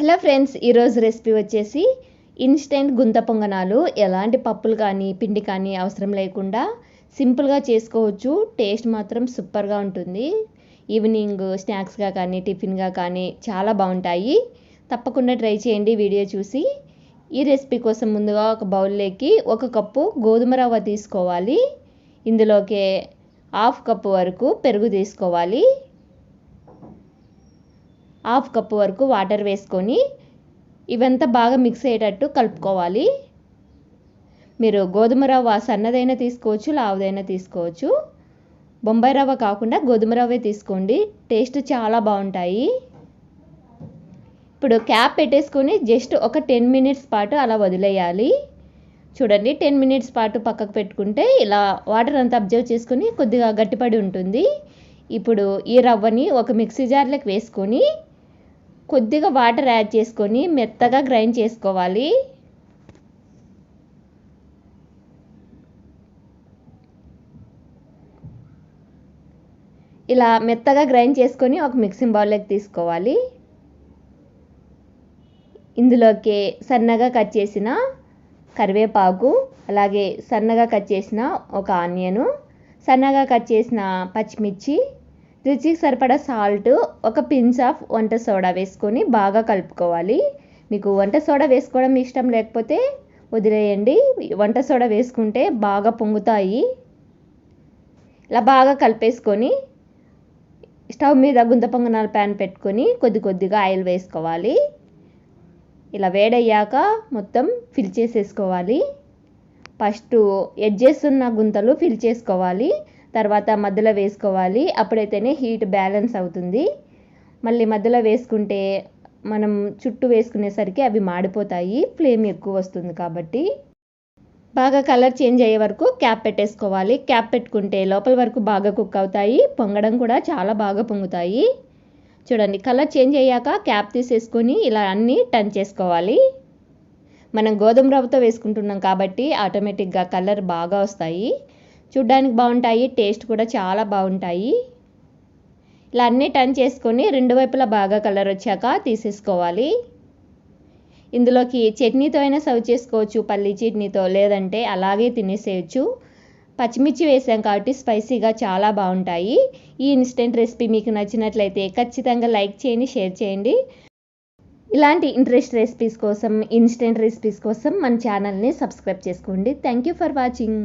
Hello friends ఈరోజు recipe వచ్చేసి instant గుంత పొంగనాలు. ఎలాంటి పప్పులు కానీ పిండి కానీ అవసరం లేకుండా సింపుల్గా చేసుకోవచ్చు. టేస్ట్ మాత్రం సూపర్గా ఉంటుంది. ఈవినింగ్ స్నాక్స్గా కానీ టిఫిన్గా కానీ చాలా బాగుంటాయి. తప్పకుండా ట్రై చేయండి వీడియో చూసి. ఈ రెసిపీ కోసం ముందుగా ఒక బౌల్లోకి ఒక కప్పు గోధుమ రవ్వ తీసుకోవాలి. ఇందులోకి హాఫ్ కప్పు వరకు పెరుగు తీసుకోవాలి. హాఫ్ కప్ వరకు వాటర్ వేసుకొని ఇవంతా బాగా మిక్స్ అయ్యేటట్టు కలుపుకోవాలి. మీరు గోధుమ రవ్వ సన్నదైనా తీసుకోవచ్చు లావుదైనా తీసుకోవచ్చు. బొంబాయి రవ్వ కాకుండా గోధుమ రవ్వే తీసుకోండి. టేస్ట్ చాలా బాగుంటాయి. ఇప్పుడు క్యాప్ పెట్టేసుకొని జస్ట్ ఒక టెన్ మినిట్స్ పాటు అలా వదిలేయాలి. చూడండి టెన్ మినిట్స్ పాటు పక్కకు పెట్టుకుంటే ఇలా వాటర్ అంతా అబ్జర్వ్ చేసుకొని కొద్దిగా గట్టిపడి ఉంటుంది. ఇప్పుడు ఈ రవ్వని ఒక మిక్సీ జార్లోకి వేసుకొని కొద్దిగా వాటర్ యాడ్ చేసుకొని మెత్తగా గ్రైండ్ చేసుకోవాలి. ఇలా మెత్తగా గ్రైండ్ చేసుకొని ఒక మిక్సింగ్ బౌల్లోకి తీసుకోవాలి. ఇందులోకి సన్నగా కట్ చేసిన కరివేపాకు అలాగే సన్నగా కట్ చేసిన ఒక ఆనియను సన్నగా కట్ చేసిన పచ్చిమిర్చి రుచికి సరిపడా సాల్ట్ ఒక పించ్ ఆఫ్ వంట సోడా వేసుకొని బాగా కలుపుకోవాలి. మీకు వంట సోడా వేసుకోవడం ఇష్టం లేకపోతే వదిలేయండి. వంట సోడా వేసుకుంటే బాగా పొంగుతాయి. ఇలా బాగా కలిపేసుకొని స్టవ్ మీద గుంత పొంగనాల ప్యాన్ పెట్టుకొని కొద్ది కొద్దిగా ఆయిల్ వేసుకోవాలి. ఇలా వేడయ్యాక మొత్తం ఫిల్ చేసేసుకోవాలి. ఫస్ట్ ఎడ్జెస్ ఉన్న గుంతలు ఫిల్ చేసుకోవాలి. తర్వాత మధ్యలో వేసుకోవాలి. అప్పుడైతేనే హీట్ బ్యాలెన్స్ అవుతుంది. మళ్ళీ మధ్యలో వేసుకుంటే మనం చుట్టూ వేసుకునేసరికి అవి మాడిపోతాయి. ఫ్లేమ్ ఎక్కువ వస్తుంది కాబట్టి. బాగా కలర్ చేంజ్ అయ్యే వరకు క్యాప్ పెట్టేసుకోవాలి. క్యాప్ పెట్టుకుంటే లోపల వరకు బాగా కుక్ అవుతాయి. పొంగడం కూడా చాలా బాగా పొంగుతాయి. చూడండి కలర్ చేంజ్ అయ్యాక క్యాప్ తీసేసుకొని ఇలా అన్నీ టర్న్ చేసుకోవాలి. మనం గోధుమ రవ్వతో వేసుకుంటున్నాం కాబట్టి ఆటోమేటిక్గా కలర్ బాగా వస్తాయి. చూడ్డానికి బాగుంటాయి టేస్ట్ కూడా చాలా బాగుంటాయి. ఇలా అన్నీ టర్న్ చేసుకొని రెండు వైపులా బాగా కలర్ వచ్చాక తీసేసుకోవాలి. ఇందులోకి చట్నీతో అయినా సర్వ్ చేసుకోవచ్చు పల్లీ చట్నీతో లేదంటే అలాగే తినేసేయచ్చు. పచ్చిమిర్చి వేసాం కాబట్టి స్పైసీగా చాలా బాగుంటాయి. ఈ ఇన్స్టెంట్ రెసిపీ మీకు నచ్చినట్లయితే ఖచ్చితంగా లైక్ చేయండి షేర్ చేయండి. ఇలాంటి ఇంట్రెస్ట్ రెసిపీస్ కోసం ఇన్స్టెంట్ రెసిపీస్ కోసం మన ఛానల్ని సబ్స్క్రైబ్ చేసుకోండి. Thank you for watching.